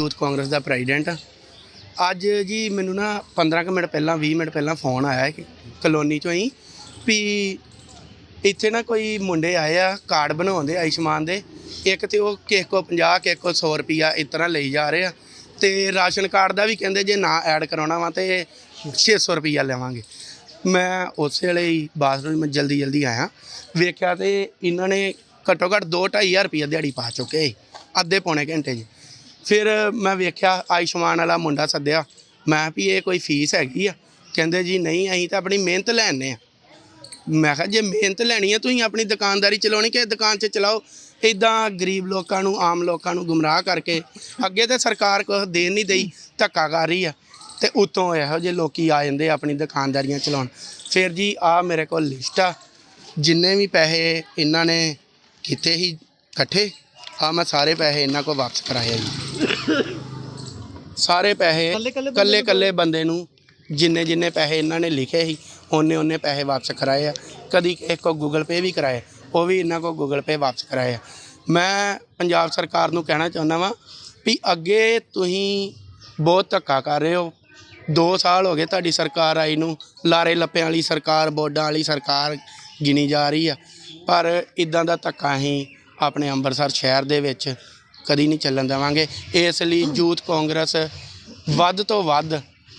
Youth Congress ਦਾ president ਹਾਂ ਅੱਜ ਜੀ ਮੈਨੂੰ ਨਾ 15 ਕੁ ਮਿੰਟ ਪਹਿਲਾਂ 20 ਮਿੰਟ ਪਹਿਲਾਂ ਫੋਨ ਆਇਆ ਕਿ ਕਲੋਨੀ ਚੋਂ ਹੀ ਵੀ ਇੱਥੇ ਨਾ ਕੋਈ ਮੁੰਡੇ ਆਏ ਆ ਕਾਰਡ ਬਣਾਉਂਦੇ ਆਯੁਸ਼ਮਾਨ ਦੇ। ਇੱਕ ਤੇ ਉਹ ਕਿਸੇ ਕੋ 50 ਕਿਸੇ ਕੋ 100 ਰੁਪਿਆ ਇਸ ਤਰ੍ਹਾਂ ਲਈ ਜਾ ਰਹੇ ਆ। ਤੇ ਰਾਸ਼ਨ ਕਾਰਡ ਦਾ ਵੀ ਕਹਿੰਦੇ ਜੇ ਨਾ ਐਡ ਕਰਾਉਣਾ ਵਾ ਤੇ 600 ਰੁਪਿਆ ਲਵਾਂਗੇ। ਮੈਂ ਉਸੇ ਵੇਲੇ ਹੀ ਬਾਥਰੂਮ ਮੈਂ ਜਲਦੀ ਜਲਦੀ ਆਇਆ। ਵੇਖਿਆ ਤੇ ਇਹਨਾਂ ਨੇ ਘੱਟੋ ਘੱਟ 2-2500 ਰੁਪਿਆ ਦਿਹਾੜੀ ਪਾ ਚੁੱਕੇ ਸੀ, ਅੱਧੇ ਪੌਣੇ ਘੰਟੇ 'ਚ। ਫਿਰ ਮੈਂ ਵੇਖਿਆ ਆਯੁਸ਼ਮਾਨ ਵਾਲਾ ਮੁੰਡਾ ਸੱਦਿਆ। ਮੈਂ ਵੀ ਇਹ ਕੋਈ ਫੀਸ ਹੈਗੀ ਆ? ਕਹਿੰਦੇ ਜੀ, ਨਹੀਂ, ਅਸੀਂ ਤਾਂ ਆਪਣੀ ਮਿਹਨਤ ਲੈਣੇ ਆ। ਮੈਂ ਕਿਹਾ, ਜੇ ਮਿਹਨਤ ਲੈਣੀ ਆ, ਤੁਸੀਂ ਆਪਣੀ ਦੁਕਾਨਦਾਰੀ ਚਲਾਉਣੀ ਕਿ ਦੁਕਾਨ 'ਚ ਚਲਾਓ? ਇਦਾਂ ਗਰੀਬ ਲੋਕਾਂ ਨੂੰ, ਆਮ ਲੋਕਾਂ ਨੂੰ ਗੁੰਮਰਾਹ ਕਰਕੇ ਅੱਗੇ ਤੇ ਸਰਕਾਰ ਕੁਛ ਦੇਣ ਨਹੀਂ ਦਈ ਧੱਕਾ ਕਰ ਰਹੀ ਆ। ਤੇ ਉਤੋਂ ਇਹੋ ਜਿਹੇ ਲੋਕੀ ਆ ਜਾਂਦੇ ਆਪਣੀ ਦੁਕਾਨਦਾਰੀਆਂ ਚਲਾਉਣ। ਫਿਰ ਜੀ ਆ ਮੇਰੇ ਕੋਲ ਲਿਸਟ ਆ। ਜਿੰਨੇ ਵੀ ਪੈਸੇ ਇਹਨਾਂ ਨੇ ਕੀਤੇ ਸੀ ਇਕੱਠੇ ਆ ਮੈਂ ਸਾਰੇ ਪੈਸੇ ਇਹਨਾਂ ਕੋਲ ਵਾਪਸ ਕਰਾਏ ਆ ਜੀ। ਸਾਰੇ ਪੈਸੇ ਕੱਲੇ ਕੱਲੇ ਬੰਦੇ ਨੂੰ ਜਿੰਨੇ ਜਿੰਨੇ ਪੈਸੇ ਇਹਨਾਂ ਨੇ ਲਿਖੇ ਸੀ ਉਹਨੇ ਉਹਨੇ ਪੈਸੇ ਵਾਪਸ ਕਰਾਏ ਆ। ਕਦੀ ਇੱਕ ਕੋ ਗੂਗਲ ਪੇ ਵੀ ਕਰਾਏ ਉਹ ਵੀ ਇਹਨਾਂ ਕੋ ਗੂਗਲ ਪੇ ਵਾਪਸ ਕਰਾਏ ਆ। ਮੈਂ ਪੰਜਾਬ ਸਰਕਾਰ ਨੂੰ ਕਹਿਣਾ ਚਾਹੁੰਦਾ ਵਾਂ ਵੀ ਅੱਗੇ ਤੁਸੀਂ ਬਹੁਤ ਧੱਕਾ ਕਰ ਰਹੇ ਹੋ। 2 ਸਾਲ ਹੋ ਗਏ ਤੁਹਾਡੀ ਸਰਕਾਰ ਆਈ ਨੂੰ ਲਾਰੇ ਲੱਪਿਆਂ ਵਾਲੀ ਸਰਕਾਰ ਬੋਰਡਾਂ ਵਾਲੀ ਸਰਕਾਰ ਗਿਣੀ ਜਾ ਰਹੀ ਆ। ਪਰ ਇਦਾਂ ਦਾ ਧੱਕਾ ਅਸੀਂ ਆਪਣੇ ਅੰਮ੍ਰਿਤਸਰ ਸ਼ਹਿਰ ਦੇ ਵਿੱਚ ਕਦੀ ਨਹੀਂ ਚੱਲਣ ਦੇਵਾਂਗੇ। ਇਸ ਲਈ ਯੂਥ ਕਾਂਗਰਸ ਵੱਧ ਤੋਂ ਵੱਧ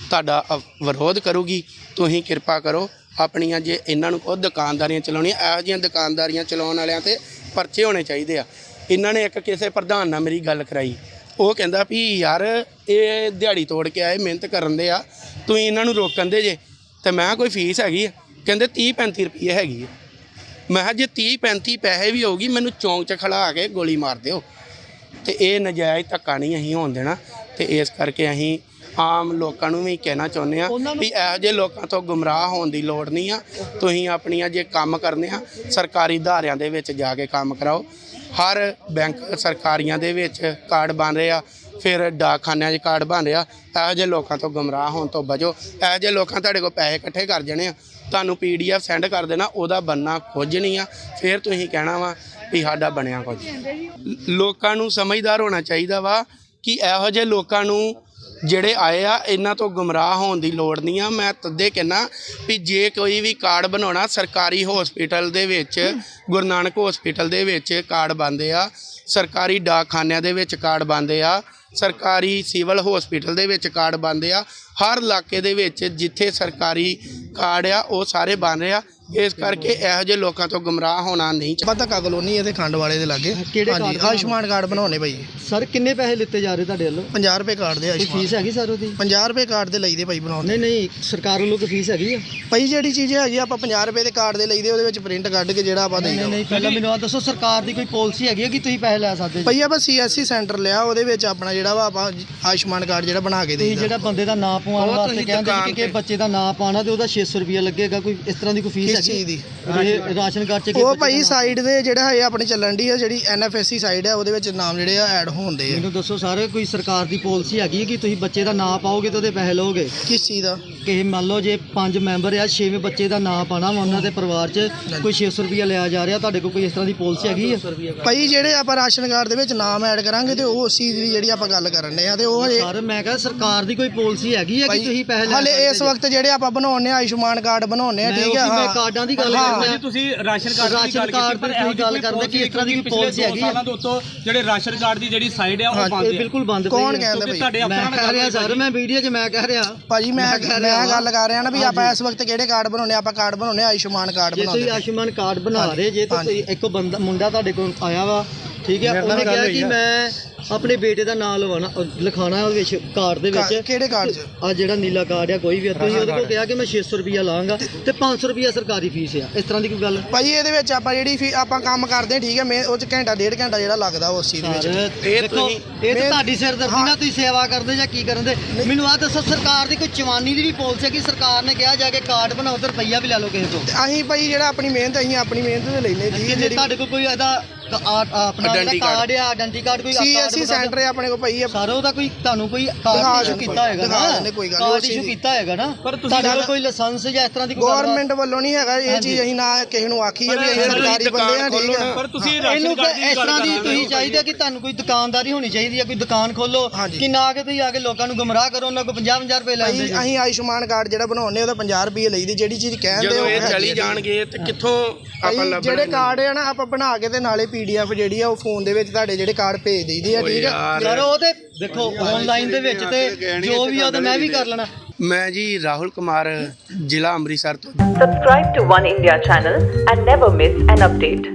ਤੁਹਾਡਾ ਅ- ਵਿਰੋਧ ਕਰੂਗੀ। ਤੁਸੀਂ ਕਿਰਪਾ ਕਰੋ ਆਪਣੀਆਂ ਜੇ ਇਹਨਾਂ ਨੂੰ ਖੁਦ ਦੁਕਾਨਦਾਰੀਆਂ ਚਲਾਉਣੀਆਂ, ਇਹੋ ਜਿਹੀਆਂ ਦੁਕਾਨਦਾਰੀਆਂ ਚਲਾਉਣ ਵਾਲਿਆਂ ਤੇ ਪਰਚੇ ਹੋਣੇ ਚਾਹੀਦੇ ਆ। ਇਹਨਾਂ ਨੇ ਇੱਕ ਕਿਸੇ ਪ੍ਰਧਾਨ ਨਾਲ ਮੇਰੀ ਗੱਲ ਕਰਾਈ। ਉਹ ਕਹਿੰਦਾ ਵੀ ਯਾਰ ਇਹ ਦਿਹਾੜੀ ਤੋੜ ਕੇ ਆਏ, ਮਿਹਨਤ ਕਰਨ ਦੇ ਆ। ਤੁਸੀਂ ਇਹਨਾਂ ਨੂੰ ਰੋਕਣ ਦੇ ਜੇ। ਤੇ ਮੈਂ ਕਿਹਾ ਕੋਈ ਫੀਸ ਹੈਗੀ ਆ? ਕਹਿੰਦੇ 30 35 ਰੁਪਏ ਹੈਗੀ ਆ। ਮੈਂ ਕਿਹਾ ਜੇ 30 35 ਪੈਸੇ ਵੀ ਹੋਊਗੀ ਮੈਨੂੰ ਚੌਂਕ 'ਚ ਖੜਾ ਕੇ ਗੋਲੀ ਮਾਰ ਦਿਓ। ਤੇ ਇਹ ਨਜਾਇਜ਼ ਧੱਕਾ ਨਹੀਂ ਅਸੀਂ ਹੋਣ ਦੇਣਾ। ਤੇ ਇਸ ਕਰਕੇ ਅਸੀਂ ਆਮ ਲੋਕਾਂ ਨੂੰ ਵੀ ਕਹਿਣਾ ਚਾਹੁੰਦੇ ਆ ਵੀ ਇਹੋ ਜਿਹੇ ਲੋਕਾਂ ਤੋਂ ਗੁੰਮਰਾਹ ਹੋਣ ਦੀ ਲੋੜ ਨਹੀਂ ਆ। ਤੁਸੀਂ ਆਪਣੀਆਂ ਜੇ ਕੰਮ ਕਰਨੇ ਆ ਸਰਕਾਰੀ ਅਦਾਰਿਆਂ ਦੇ ਵਿੱਚ ਜਾ ਕੇ ਕੰਮ ਕਰਾਓ। ਹਰ ਬੈਂਕ ਸਰਕਾਰੀਆਂ ਦੇ ਵਿੱਚ ਕਾਰਡ ਬਣ ਰਹੇ ਆ ਫਿਰ ਡਾਕਖਾਨਿਆਂ 'ਚ ਕਾਰਡ ਬਣ ਰਿਹਾ ਇਹੋ ਜਿਹੇ ਲੋਕਾਂ ਤੋਂ ਗੁੰਮਰਾਹ ਹੋਣ ਤੋਂ ਬਚੋ। ਇਹੋ ਜਿਹੇ ਲੋਕਾਂ ਤੁਹਾਡੇ ਕੋਲ ਪੈਸੇ ਇਕੱਠੇ ਕਰ ਜਾਣੇ ਆ। ਤੁਹਾਨੂੰ ਪੀਡੀਐਫ ਸੈਂਡ ਕਰ ਦੇਣਾ, ਉਹਦਾ ਬੰਨਾ ਕੁਝ ਨਹੀਂ ਆ, ਫਿਰ ਤੁਸੀਂ ਕਹਿਣਾ ਵਾ ਵੀ ਸਾਡਾ ਬਣਿਆ ਕੁਝ। ਲੋਕਾਂ ਨੂੰ ਸਮਝਦਾਰ ਹੋਣਾ ਚਾਹੀਦਾ ਵਾ ਕਿ ਇਹੋ ਜਿਹੇ ਲੋਕਾਂ ਨੂੰ ਜਿਹੜੇ ਆਏ ਆ, ਇਹਨਾਂ ਤੋਂ ਗੁੰਮਰਾਹ ਹੋਣ ਦੀ ਲੋੜ ਨਹੀਂ ਆ। ਮੈਂ ਤੱਦੇ ਕਹਿਣਾ ਵੀ ਜੇ ਕੋਈ ਵੀ ਕਾਰਡ ਬਣਾਉਣਾ, ਸਰਕਾਰੀ ਹਸਪੀਟਲ ਦੇ ਵਿੱਚ, ਗੁਰੂ ਨਾਨਕ ਹਸਪੀਟਲ ਦੇ ਵਿੱਚ ਕਾਰਡ ਬੰਦੇ ਆ, ਸਰਕਾਰੀ ਡਾਕਖਾਨਿਆਂ ਦੇ ਵਿੱਚ ਕਾਰਡ ਬੰਦੇ ਆ, ਸਰਕਾਰੀ ਸਿਵਲ ਹਸਪੀਟਲ ਦੇ ਵਿੱਚ ਕਾਰਡ ਬੰਦੇ ਆ, ਹਰ ਇਲਾਕੇ ਦੇ ਵਿੱਚ ਜਿੱਥੇ ਸਰਕਾਰੀ ਕਾਰਡ ਆ ਉਹ ਸਾਰੇ ਬਣ ਰਹੇ ਆ। ਇਸ ਕਰਕੇ ਇਹੋ ਜਿਹੇ ਲੋਕਾਂ ਤੋਂ ਗੁੰਮਰਾਹ ਹੋਣਾ ਨਹੀਂ ਚਾਹੀਦਾ। ਪਤਾ ਕਲੋਨੀ ਇਹਦੇ ਖੰਡ ਵਾਲੇ ਦੇ ਲਾਗੇ। ਕਿਹੜੇ ਹਾਂਜੀ ਕਾਰਡ ਆਯੁਸ਼ਮਾਨ ਕਾਰਡ ਬਣਾਉਣੇ ਭਾਈ। ਸਰ ਕਿੰਨੇ ਪੈਸੇ ਲਿੱਤੇ ਜਾ ਰਹੇ ਤੁਹਾਡੇ ਵੱਲੋਂ? 50 ਰੁਪਏ ਕਾਰਡ ਦੇ ਕੋਈ ਆਯੁਸ਼ਮਾਨ। ਫੀਸ ਹੈਗੀ ਸਰ ਉਹਦੀ? 50 ਰੁਪਏ ਕਾਰਡ ਦੇ ਲਈਦੇ ਭਾਈ ਬਣਾਉਣੇ ਨਹੀਂ ਨਹੀਂ ਸਰਕਾਰ ਵੱਲੋਂ ਕੋਈ ਫੀਸ ਹੈਗੀ ਆ? ਭਾਈ ਜਿਹੜੀ ਚੀਜ਼ ਹੈਗੀ ਆ, ਆਪਾਂ 50 ਰੁਪਏ ਦੇ ਕਾਰਡ ਦੇ ਲਈਦੇ ਉਹਦੇ ਵਿੱਚ ਪ੍ਰਿੰਟ ਕੱਢ ਕੇ ਜਿਹੜਾ ਆਪਾਂ ਦੇਈਦਾ ਨਹੀਂ ਪਹਿਲਾਂ ਮੈਨੂੰ ਆ ਦੱਸੋ ਸਰਕਾਰ ਦੀ ਕੋਈ ਪਾਲਿਸੀ ਹੈਗੀ ਆ ਕਿ ਤੁਸੀਂ ਪੈਸੇ ਲੈ ਸਕਦੇ ਜੀ? ਭਾਈ ਆਪਾਂ ਸੀਐਸਸੀ ਸੈਂਟਰ ਲਿਆ ਉਹਦੇ ਵਿੱਚ ਆਪਣਾ ਜਿਹੜਾ ਵਾ ਆਪਾਂ ਆਯੁਸ਼ਮਾਨ ਕਾਰਡ ਜਿਹੜਾ ਬਣਾ ਕੇ ਤੁਸੀਂ ਦੇਈਦਾ। ਜਿਹੜਾ ਬੰਦੇ ਦਾ ਨਾਂ ਪਵਾਉਣ ਵਾਸਤੇ ਕਹਿੰਦੇ ਕਿ ਕਿ ਤੇ- ਬੱਚੇ ਦਾ ਨਾਂ ਪਾਣਾ ਤੇ ਉਹਦਾ 600 ਰੁਪਏ ਲੱਗੇਗਾ ਕੋਈ ਇਸ ਤਰ੍ਹਾਂ ਦੀ ਕੋਈ ਫੀਸ ਕਿਸ ਹੈਗੀ? ਚੀਜ਼ ਦੀ? ਇਹ ਰਾਸ਼ਨ ਕਾਰਡ ਚ ਕਿ ਉਹ ਭਾਈ ਸਾਈਡ ਦੇ ਜਿਹੜਾ ਹੈ ਆਪਣੇ ਚੱਲਣ ਦੀ ਆ ਜਿਹੜੀ ਐਨਐਫਐਸਸੀ ਸਾਈਡ ਆ ਉਹਦੇ ਵਿੱਚ ਨਾਮ ਜਿਹੜੇ ਆ ਐਡ ਹੁੰਦੇ ਆ। ਮੈਨੂੰ ਦੱਸੋ ਸਾਰੇ ਕੋਈ ਸਰਕਾਰ ਦੀ ਪਾਲਿਸੀ ਹੈਗੀ ਹੈ ਕਿ ਤੁਸੀਂ ਬੱਚੇ ਦਾ ਨਾਂ ਪਾਓਗੇ ਤੇ ਉਹਦੇ ਪੈਸੇ ਲਓਗੇ? ਕਿਸ ਚੀਜ਼ ਦਾ? ਕਿ ਮੰਨ ਲਓ ਜੇ ਪੰਜ ਮੈਂਬਰ ਆ ਛੇਵੇਂ ਬੱਚੇ ਦਾ ਨਾਂ ਪਾਣਾ ਵਾ ਉਹਨਾਂ ਦੇ ਪਰਿਵਾਰ 'ਚ ਕੋਈ 600 ਰੁਪਏ ਲਿਆ ਜਾ ਰਿਹਾ ਤੁਹਾਡੇ ਕੋਲ ਕੋਈ ਇਸ ਤਰ੍ਹਾਂ ਦੀ ਪਾਲਿਸੀ ਹੈਗੀ ਹੈ ਭਾਈ ਜਿਹੜੇ ਆਪਾਂ ਰਾਸ਼ਨ ਕਾਰਡ ਦੇ ਵਿੱਚ ਨਾਮ ਐਡ ਕਰਾਂਗੇ ਤੇ ਉਹ ਉਸ ਚੀਜ਼ ਦੀ ਜਿਹੜੀ ਆਪਾਂ ਗੱਲ ਕਰਨ ਦੇ ਆ ਤੇ ਉਹ ਸਰ ਮੈਂ ਕਿਹਾ ਸਰਕਾਰ ਦੀ ਕੋਈ ਪਾਲਿਸੀ ਹੈਗੀ ਹੈ ਕਿ ਤੁਸੀਂ ਪੈਸੇ ਲੈ ਹਲੇ ਇਸ ਵਕਤ ਜਿਹੜੇ ਆਪਾਂ ਬਣਾਉਣੇ ਆ ਆਯੁਸ਼ਮਾਨ ਕਾਰਡ ਬਣਾਉਣੇ ਆ ਠੀਕ ਆ ਉਸੀ ਮੈਂ ਹਾਂ ਕਾਰਡਾਂ ਦੀ ਗੱਲ ਹਾਂ। ਰਿਹਾ ਤੁਸੀਂ ਰਾਸ਼ਨ ਕਾਰਡ ਦੀ ਰਾਸ਼ਨ ਗੱਲ ਕਾਰਡ ਕੀਤੀ ਪਰ ਦੀ ਇਹੋ ਗੱਲ ਜਿਹੀ ਕਰਦੇ ਕਿ ਇਸ ਤਰ੍ਹਾਂ ਦੀ ਪਿਛਲੇ ਦੋ ਹੈਗੀ ਆ। ਸਾਲਾਂ ਤੋਂ ਉੱਤੋਂ ਜਿਹੜੇ ਰਾਸ਼ਨ ਕਾਰਡ ਦੀ ਜਿਹੜੀ ਸਾਈਡ ਆ ਉਹ ਬੰਦ ਇਹ ਹੈ ਬਿਲਕੁਲ ਬੰਦ ਪਈ ਕੌਣ ਹੈ। ਕਹਿੰਦਾ ਕਿਉਂਕਿ ਭਾਈ ਤੁਹਾਡੇ ਮੈਂ ਅਫਸਰਾਂ ਨਾਲ ਕਹਿ ਰਿਹਾ ਸਰ ਮੈਂ ਵੀਡੀਓ 'ਚ ਮੈਂ ਕਹਿ ਰਿਹਾ ਭਾਜੀ ਮੈਂ ਮੈਂ ਗੱਲ ਕਰ ਰਿਹਾ ਨਾ ਵੀ ਆਪਾਂ। ਇਸ ਵਕਤ ਕਿਹੜੇ ਕਾਰਡ ਬਣਾਉਣੇ ਆ? ਆਪਾਂ ਕਾਰਡ ਬਣਾਉਣੇ ਆ, ਆਯੁਸ਼ਮਾਨ ਕਾਰਡ ਜੇ ਤੁਸੀਂ ਆਯੁਸ਼ਮਾਨ ਕਾਰਡ ਬਣਾ ਰਹੇ ਜੇ ਤਾਂ। ਤੁਸੀਂ ਇੱਕ ਬੰਦਾ ਮੁੰਡਾ ਤੁਹਾਡੇ ਕੋਲ ਆਇਆ ਵਾ ਠੀਕ ਹੈ ਉਹਨੇ ਕਿਹਾ ਕਿ ਆ। ਮੈਂ ਆਪਣੇ ਬੇਟੇ ਦਾ ਨਾਮ ਲਵਾਣਾ ਲਿਖਾਣਾ ਉਹਦੇ ਵਿੱਚ ਕਾਰਡ ਦੇ ਵਿੱਚ। ਕਿਹੜੇ ਕਾਰਡ 'ਚ? ਆ ਜਿਹੜਾ ਨੀਲਾ ਕਾਰਡ ਆ ਕੋਈ ਵੀ ਆ, ਤੁਸੀਂ ਉਹਦੇ ਕੋਲ ਕਿਹਾ ਕਿ ਮੈਂ 600 ਰੁਪਿਆ ਲਾਂਗਾ ਤੇ 500 ਰੁਪਿਆ ਸਰਕਾਰੀ ਫੀਸ ਆ। ਇਸ ਤਰ੍ਹਾਂ ਦੀ ਕੋਈ ਗੱਲ? ਭਾਜੀ ਇਹਦੇ ਵਿੱਚ ਆਪਾਂ ਜਿਹੜੀ ਫੀ- ਆਪਾਂ ਕੰਮ ਕਰਦੇ ਠੀਕ ਹੈ ਮੈਂ ਉਹ 'ਚ ਘੰਟਾ ਡੇਢ ਘੰਟਾ ਜਿਹੜਾ ਲੱਗਦਾ ਉਸ ਚੀਜ਼ ਦੇ ਵਿੱਚ। ਇਹ ਦੇਖੋ ਤੁਸੀਂ- ਇਹ ਤਾਂ ਮੈਂ- ਤੁਹਾਡੀ ਸਿਰਦਰਦੀ ਨਾਲ ਤੁਸੀਂ ਸੇਵਾ ਕਰਦੇ ਜਾਂ ਕੀ ਕਰਦੇ? ਮੈਨੂੰ ਆ ਦੱਸੋ ਸਰਕਾਰ ਦੀ ਕੋਈ ਚਵਾਨੀ ਦੀ ਵੀ ਪਾਲਿਸੀ ਹੈ ਕਿ ਸਰਕਾਰ ਨੇ ਕਿਹਾ ਜਾ ਕੇ ਕਾਰਡ ਬਣਾਓ ਤੇ ਰੁਪਈਆ ਵੀ ਲੈ ਲਓ ਕਿਸੇ ਤੋਂ? ਤੇ ਅਸੀਂ ਭਾਈ ਜਿਹੜਾ ਆਪਣੀ ਮਿਹਨਤ ਅਸੀਂ ਆਪਣੀ ਮਿਹਨਤ ਤੇ ਲੈਨੇ ਜੇ ਜਿਹੜੀ ਤੁਹਾਡੇ ਕੋਲ ਕੋਈ ਇਹਦਾ ਆਪਣਾ ਜਿਹੜਾ Identity card। ਕਾਰਡ ਆ ਆਇਡੈਂਟੀ ਕਾਰਡ ਕੋਈ ਸੀਐਸਸੀ ਸੈਂਟਰ ਹੈ ਆਪਣੇ ਕੋਲ ਭਾਈ। ਸਰ ਉਹਦਾ ਕੋਈ ਤੁਹਾਨੂੰ ਕੋਈ ਕਾਰਡ ਦਿਖਾ ਇਸ਼ੂ ਦਿੰਦੇ, ਕੀਤਾ ਹੈਗਾ ਦਿਖਾ ਨਾ ਦਿੰਦੇ, ਕੋਈ ਗੱਲ ਨਹੀਂ, ਕਾਰਡ ਉਹ ਇਸ਼ੂ ਚੀਜ਼- ਕੀਤਾ ਹੈਗਾ ਨਾ। ਪਰ ਤੁਸੀਂ ਤੁਹਾਡੇ ਕੋਲ ਜਦੋਂ- ਕੋਈ ਲਾਇਸੈਂਸ ਜਾਂ ਇਸ ਤਰ੍ਹਾਂ ਦੀ ਕੋਈ ਗੱਲਬਾਤ- ਗਵਰਨਮੈਂਟ ਵੱਲੋਂ ਨਹੀਂ ਹੈਗਾ ਇਹ ਚੀਜ਼ ਅਸੀਂ ਨਾ ਕਿਸੇ ਨੂੰ ਆਖੀ ਹੈ ਵੀ ਅਸੀਂ ਪਰ ਸਰਕਾਰੀ ਦੁਕਾਨ ਬੰਦੇ ਆ ਠੀਕ ਖੋਲ੍ਹੋ ਹੈ ਨਾ। ਪਰ ਤੁਸੀਂ ਇਹਨੂੰ ਰਾਸ਼ਨ ਫਿਰ ਕਾਰਡ ਦੀ ਇਸ ਗੱਲ ਤਰ੍ਹਾਂ ਦੀ ਕਰ ਰਹੇ ਤੁਸੀਂ ਹੋ ਚਾਹੀਦਾ ਕਿ ਤੁਹਾਨੂੰ ਕੋਈ ਦੁਕਾਨਦਾਰੀ ਹੋਣੀ ਚਾਹੀਦੀ ਹੈ ਕੋਈ ਦੁਕਾਨ ਖੋਲੋ। ਹਾਂਜੀ। ਕਿ ਨਾ ਕਿ ਤੁਸੀਂ ਆ ਕੇ ਲੋਕਾਂ ਨੂੰ ਗੁੰਮਰਾਹ ਕਰੋ ਉਹਨਾਂ ਕੋਲ 50 50 ਰੁਪਏ ਲੈਂਦੇ ਅਸੀਂ ਜੀ। ਅਸੀਂ ਆਯੁਸ਼ਮਾਨ ਕਾਰਡ ਜਿਹੜਾ ਬਣਾਉਂਦੇ ਉਹਦਾ 50 ਰੁਪਏ ਲਈਦੀ ਜਿਹੜੀ ਚੀਜ਼ ਕਹਿੰਦੇ ਜਦੋਂ ਇਹ ਚਲੀ। ਜਾਣਗੇ ਤੇ ਕਿੱਥੋਂ ਆਪਾਂ ਅਸੀਂ ਲੱਭਣਾ ਜਿਹੜੇ ਕਾਰਡ ਆ ਨਾ ਆਪਾਂ ਬਣਾ ਕੇ ਤੇ ਨਾਲੇ ਪੀਡੀਐਫ ਜਿਹੜੀ ਆ ਉਹ ਫੋਨ ਦੇ ਵਿੱਚ ਤੁਹਾਡੇ ਜਿਹੜੇ ਕਾਰਡ ਭੇਜ ਦਈਦੇ ਆ ਠੀਕ ਆ ਯਾਰ। ਉਹ ਤੇ ਦੇਖੋ ਆਨਲਾਈਨ ਦੇ ਵਿੱਚ ਤੇ ਜੋ ਵੀ ਆ ਉਹ ਤੇ ਮੈਂ ਵੀ ਕਰ ਲੈਣਾ ਮੈਂ ਜੀ ਰਾਹੁਲ ਕੁਮਾਰ ਜ਼ਿਲ੍ਹਾ ਅੰਮ੍ਰਿਤਸਰ ਤੋਂ Subscribe to One India channel and never miss an update.